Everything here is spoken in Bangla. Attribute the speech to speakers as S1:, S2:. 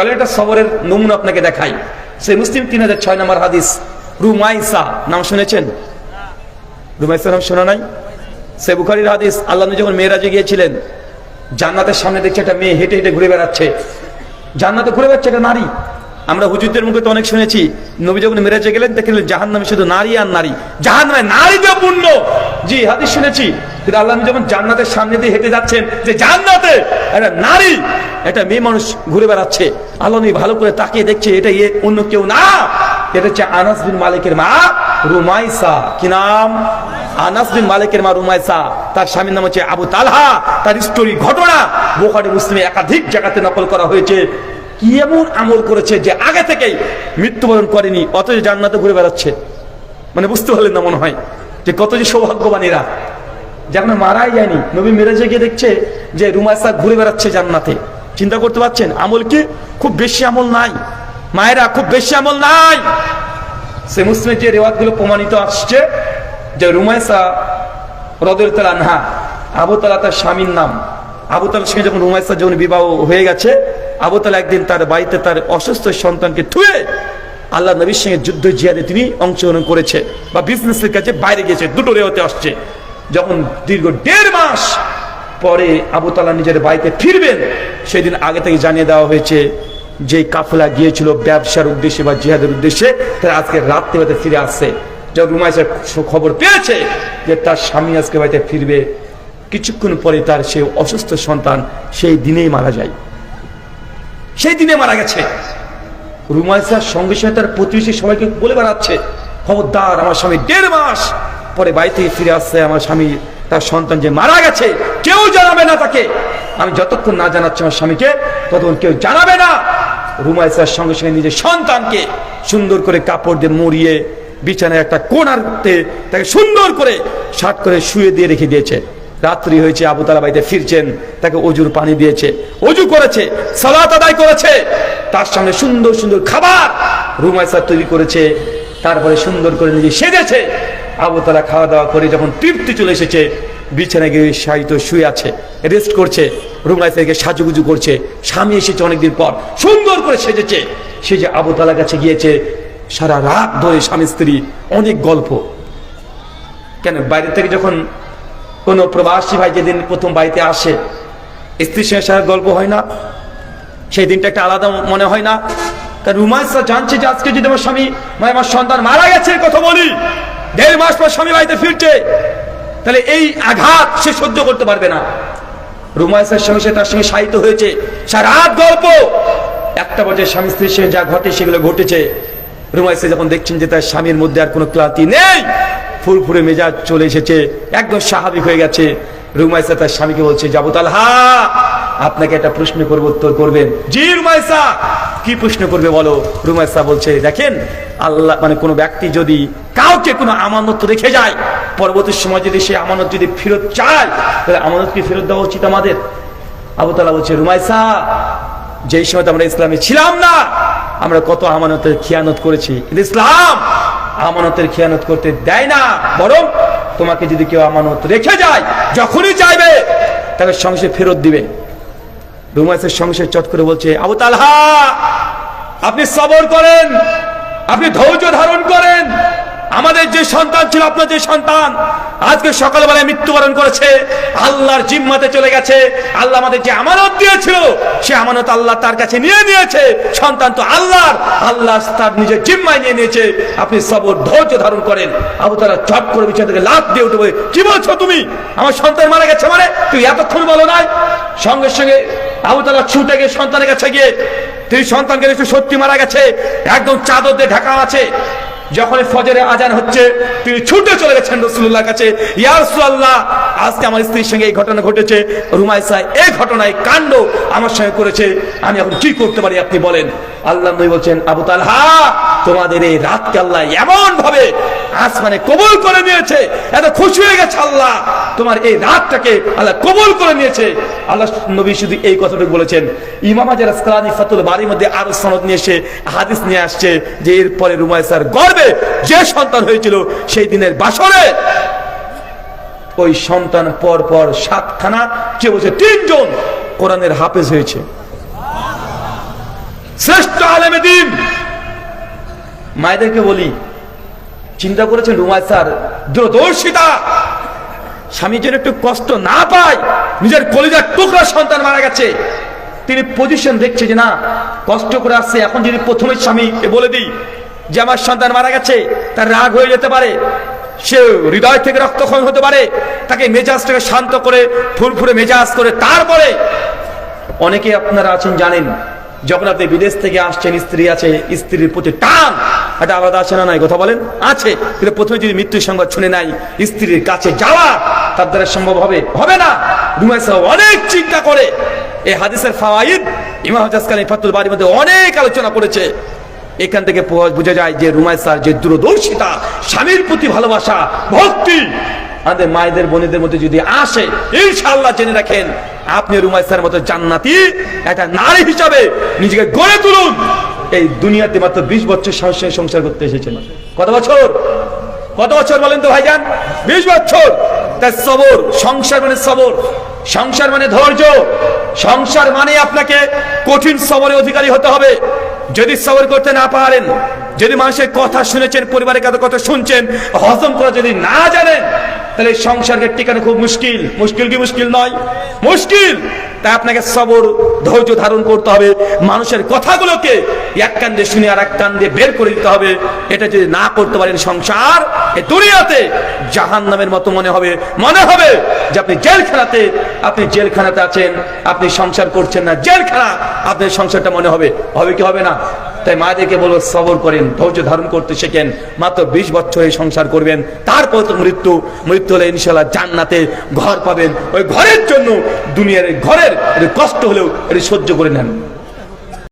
S1: চলো একটা সবরের নমুনা আপনাকে দেখাই। সেই মুসলিম তিন হাজার ছয় নম্বর হাদিস, রুমাইসা, নাম শুনেছেন? রুমাইসা নাম শোনা নাই? সে বুখারির হাদিস, আল্লাহ যখন মেয়েরাজে গিয়েছিলেন, জান্নাতের সামনে দেখছে একটা মেয়ে হেঁটে হেঁটে ঘুরে বেড়াচ্ছে। জান্নাতে ঘুরে বেড়াচ্ছে একটা নারী। আমরা হুজুরদের মুখে তো অনেক শুনেছি, নবী যখন মেরেজে গেলেন, দেখলেন জাহান নামে শুধু নারী আর নারী। জাহান নামে নারী যে পূর্ণ জি, হাদিস শুনেছি। কিন্তু আল্লাহ যখন জান্নাতের সামনে দিয়ে হেঁটে যাচ্ছেন যে জান্নাতে একটা নারী, একটা মেয়ে মানুষ ঘুরে বেড়াচ্ছে, আল্লাহ ভালো করে তাকিয়ে দেখছে এটা ইয়ে অন্য কেউ না। এটা হচ্ছে আনাস বিন মালিকের মা রুমাইসা। কি নাম? আনাস বিন মালিকের মা রুমাইসা। তার স্বামীর নাম হচ্ছে আবু তালহা। তার স্টোরি ঘটনা বোখারি মুসলিমে একাধিক জায়গাতে নকল করা হয়েছে। কি এমন আমল করেছে যে আগে থেকেই মৃত্যুবরণ করেনি, অথচ জান্নাতে ঘুরে বেড়াচ্ছে? মানে বুঝতে পারলেন না মনে হয় যে কত যে সৌভাগ্যবান যেমন মারাই যায়নি নবী মেরেজে গিয়ে দেখছে যে রুমাইসা ঘুরে বেড়াচ্ছে জান্নাতে। চিন্তা করতে পারছেন? আমল কি? খুব বেশি আমল নাই। মায়েরা, খুব বেশি আমল নাই। সে মুসলিমের যে রেওয়াজগুলো প্রমাণিত আসছে, যে রুমাইসা রদের তালা না আবু তালা তার স্বামীর নাম। আবু তালার সঙ্গে যখন রুমাইসা যখন বিবাহ হয়ে গেছে, আবু তালা একদিন তার বাড়িতে তার অসুস্থ সন্তানকে থুয়ে আল্লাহ নবীর সঙ্গে যুদ্ধ জিয়াদে তিনি অংশগ্রহণ করেছে বা বিজনেসের কাছে বাইরে গিয়েছে, দুটো রেওয়াতে আসছে। যখন দীর্ঘ দেড় মাস পরে আবু তালা নিজের বাড়িতে ফিরবেন, সেদিন আগে থেকে জানিয়ে দেওয়া হয়েছে যে কাফলা গিয়েছিল ব্যবসার উদ্দেশ্যে বা জিহাদের উদ্দেশ্যে, তারা আজকে রাত্রে বাড়িতে ফিরে আসছে। যখন রুমাইসের খবর পেয়েছে যে তার স্বামী আজকে বাড়িতে ফিরবে, কিছুক্ষণ পরে তার সেই অসুস্থ সন্তান সেই দিনেই মারা যায়। সেই দিনে মারা গেছে। রুমাইসার সঙ্গে সঙ্গে তার প্রতিবেশী সবাইকে বলে বেড়াচ্ছে, খবরদার, আমার স্বামী দেড় মাস পরে বাড়ি থেকে ফিরে আসছে আমার স্বামী, তার সন্তান যে মারা গেছে, কেউ জানাবে না তাকে। আমি যতক্ষণ না জানাচ্ছি আমার স্বামীকে, ততক্ষণ কেউ জানাবে না। রুমাইসার সঙ্গে সঙ্গে নিজের সন্তানকে সুন্দর করে কাপড় দিয়ে মুড়িয়ে বিছানায় একটা কোনারতে তাকে সুন্দর করে শার্ট করে শুয়ে দিয়ে রেখে দিয়েছে। রাত্রি হয়েছে, আবু তালা বাড়িতে ফিরছেন, তাকে অজুর পানি দিয়েছে, অজু করেছে, সালাত আদায় করেছে। তার সামনে সুন্দর সুন্দর খাবার রুমাইসা তৈরি করেছে। তারপরে সুন্দর করে নিজে সেজেছে। আবু তালা খাওয়া দাওয়া করে যখন তৃপ্তি চলে এসেছে, বিছানায় গিয়ে সাহিত্য শুয়ে আছে রেস্ট করছে রুমাইসা গিয়ে সাজুগুজু করছে, স্বামী এসেছে অনেকদিন পর, সুন্দর করে সেজেছে। সে যে আবু তালার কাছে গিয়েছে, সারা রাত ধরে স্বামী স্ত্রী, অনেক গল্প। কেন, বাইরে থেকে যখন কোনো প্রবাসী ভাই যেদিন প্রথম বাড়িতে আসে, স্ত্রীর সঙ্গে সারা গল্প হয় না? সেই দিনটা একটা আলাদা মনে হয় না? কারণ রুমাইসা জানছে যে আজকে যদি আমার স্বামী আমার সন্তান মারা গেছে কথা বলি। দেড় মাস পর স্বামী বাড়িতে ফিরছে, তাহলে এই আঘাত সে সহ্য করতে পারবে না। রুমাইসার সঙ্গে সে তার সঙ্গে সাহিত্য হয়েছে। সারা রাত গল্প। একটা বছর স্বামী স্ত্রীর সঙ্গে যা ঘটে সেগুলো ঘটেছে। রুমাইসা যখন দেখছেন যে তার স্বামীর মধ্যে আর কোনো ক্লান্তি নেই, ফুরফুরে মেজাজ চলে এসেছে, একদম স্বাভাবিক হয়ে গেছে। রুমাইসা তার স্বামীকে বলছে যাবতাল হা আপনাকে একটা প্রশ্ন করব, উত্তর করবেন। জি রুমাইসা কি প্রশ্ন করবে বলো? রুমাইসা বলছে, দেখেন, আল্লাহ মানে কোনো ব্যক্তি যদি কাউকে কোনো আমানত রেখে যায়। পরবর্তী সময় যদি সে আমানত যদি ফেরত চায়, তাহলে আমানত কি ফেরত দেওয়া উচিত আমাদের? আবু তালা বলছে রুমাইসা যেই সময় আমরা ইসলামে ছিলাম না, আমরা কত আমানতের খেয়ানত করেছি। ইসলাম আমানতের খেয়ানত করতে দেয় না, বরং তোমাকে যদি কেউ আমানত রেখে যায়, যখনই চাইবে, তাকে সংসে ফেরত দিবে। রুমাইসের সংসে চট করে বলছে, আবু তালহা, আপনি সবর করেন, আপনি ধৈর্য ধারণ করেন আমাদের যে সন্তান ছিল আপনার যে সন্তান আজকে সকালবেলায় মৃত্যুবরণ করেছে আল্লাহর জিম্মাতে চলে গেছে আল্লাহ আমাদের যে আমানত দিয়েছিল সে আমানত আল্লাহ তার কাছে নিয়ে নিয়েছে সন্তান তো আল্লাহর আল্লাহ তার নিজের জিম্মায় নিয়ে নিয়েছে আপনি সবর ধৈর্য ধারণ করেন আবু তারা চট করে বিছানা থেকে লাভ দিয়ে উঠে বলে, কি বলছো তুমি? আমার সন্তান মারা গেছে মানে? তুই এতক্ষণ বলো নাই? সঙ্গে সঙ্গে আবু তালা ছুটে গিয়ে সন্তানের কাছে গিয়ে তুই সন্তানকে দেখছ সত্যি মারা গেছে একদম চাদর দিয়ে ঢাকা আছে যখন ফজরে আজান হচ্ছে, তিনি ছুটে চলে গেছেন রসুল্লাহ কাছে। ইয়ারসুল্লাহ আজকে আমার স্ত্রীর সঙ্গে এই ঘটনা ঘটেছে। রুমাইসা এই ঘটনায় কাণ্ড আমার সঙ্গে করেছে। আমি এখন কি করতে পারি আপনি বলেন। আল্লাহ নবী বলছেন, আবু তালহা, তোমাদের এই রাতকে আল্লাহ এমন ভাবে আসমানে কবুল করে নিয়েছে। এত খুশি হয়ে গেছে আল্লাহ। তোমার এই রাতটাকে আল্লাহ কবুল করে নিয়েছে। আল্লাহ নবী শুধু এই কথাটুকু বলেছেন। ইমাম আজার আসকালানি ফাতুল বাড়ির মধ্যে আরও সনদ নিয়ে এসে হাদিস নিয়ে আসছে যে এরপরে রুমাইসার গর্বে যে সন্তান হয়েছিল সেই দিনের বাসরে, ওই সন্তান পর পর সাতখানা কে বলছে তিনজন কোরআনের হাফেজ হয়েছে। শ্রেষ্ঠ আলেমে দিন। মায়েদেরকে বলি, চিন্তা করেছেন রুমায় স্যার? দূরদর্শিতা। স্বামীর জন্য একটু কষ্ট না পায়, নিজের কলিজার টুকরা সন্তান মারা গেছে। তিনি পজিশন দেখছে যে না, কষ্ট করে আসছে। এখন যদি প্রথমে স্বামীকে বলে দিই যে আমার সন্তান মারা গেছে, তার রাগ হয়ে যেতে পারে, সে হৃদয় থেকে রক্তক্ষরণ হতে পারে, তাকে মেজাজটাকে শান্ত করে, ফুরফুরে মেজাজ করে, তারপরে অনেকে আপনারা আছেন, জানেন, যখন আপনি বিদেশ থেকে আসছেন, স্ত্রী আছে, স্ত্রীর প্রতি টান, এটা আলাদা আছে না নাই, কথা বলেন? আছে, কিন্তু প্রথমে যদি মৃত্যুর সংবাদ শুনে নাই, স্ত্রীর কাছে যাওয়া, তার দ্বারা সম্ভব হবে? হবে না। অনেক চিন্তা করে। এই হাদিসের ফাওয়াইদ, ইমাম হাজাসকালী ফাতুল বাড়ির মধ্যে অনেক আলোচনা করেছে। এখান থেকে বোঝা যায় যে রুমাই স্যার যে দূরদর্শিতা স্বামীর প্রতি ভালোবাসা, ভক্তি। আমাদের মায়েদের, বোনেদের মধ্যে যদি আসে, ইনশাআল্লাহ জেনে রাখেন, আপনি রুমাই স্যার মতো জান্নাতি, একটা নারী হিসাবে নিজেকে গড়ে তুলুন। এই দুনিয়াতে মাত্র বিশ বছর সংসার সংসার করতে এসেছেন। কত বছর? কত বছর বলেন তো ভাইজান? বিশ বছর। তাই সবর, সংসার মানে সবর। সংসার মানে ধৈর্য। সংসার মানে আপনাকে কঠিন সবরের অধিকারী হতে হবে। যদি সবর করতে না পারেন, যদি মানুষের কথা শুনেছেন, পরিবারের কথা কথা শুনছেন, হজম করা যদি না জানেন তাহলে সংসারকে টিকানো খুব মুশকিল। মুশকিল কি মুশকিল নয়? মুশকিল! তাই আপনাকে সবর, ধৈর্য ধারণ করতে হবে। মানুষের কথাগুলোকে এক কান দিয়ে শুনে আর এক কান দিয়ে বের করে দিতে হবে। এটা যদি না করতে পারেন সংসার, এ দুনিয়াতে জাহান নামের মতো মনে হবে। মনে হবে যে আপনি জেলখানাতে আপনি জেলখানাতে আছেন, আপনি সংসার করছেন না, জেলখানা, আপনার সংসারটা মনে হবে। হবে কি হবে না? তাই মাদেরকে বলব, সবর করেন, ধৈর্য ধারণ করতে শেখেন। মাত্র বিশ বছর সংসার করবেন। তারপর তো মৃত্যু। মৃত্যু হলে ইনশাল্লাহ জান্নাতে ঘর পাবেন। ওই ঘরের জন্য দুনিয়ার ঘরের কষ্ট হলেও এটি সহ্য করে নেন।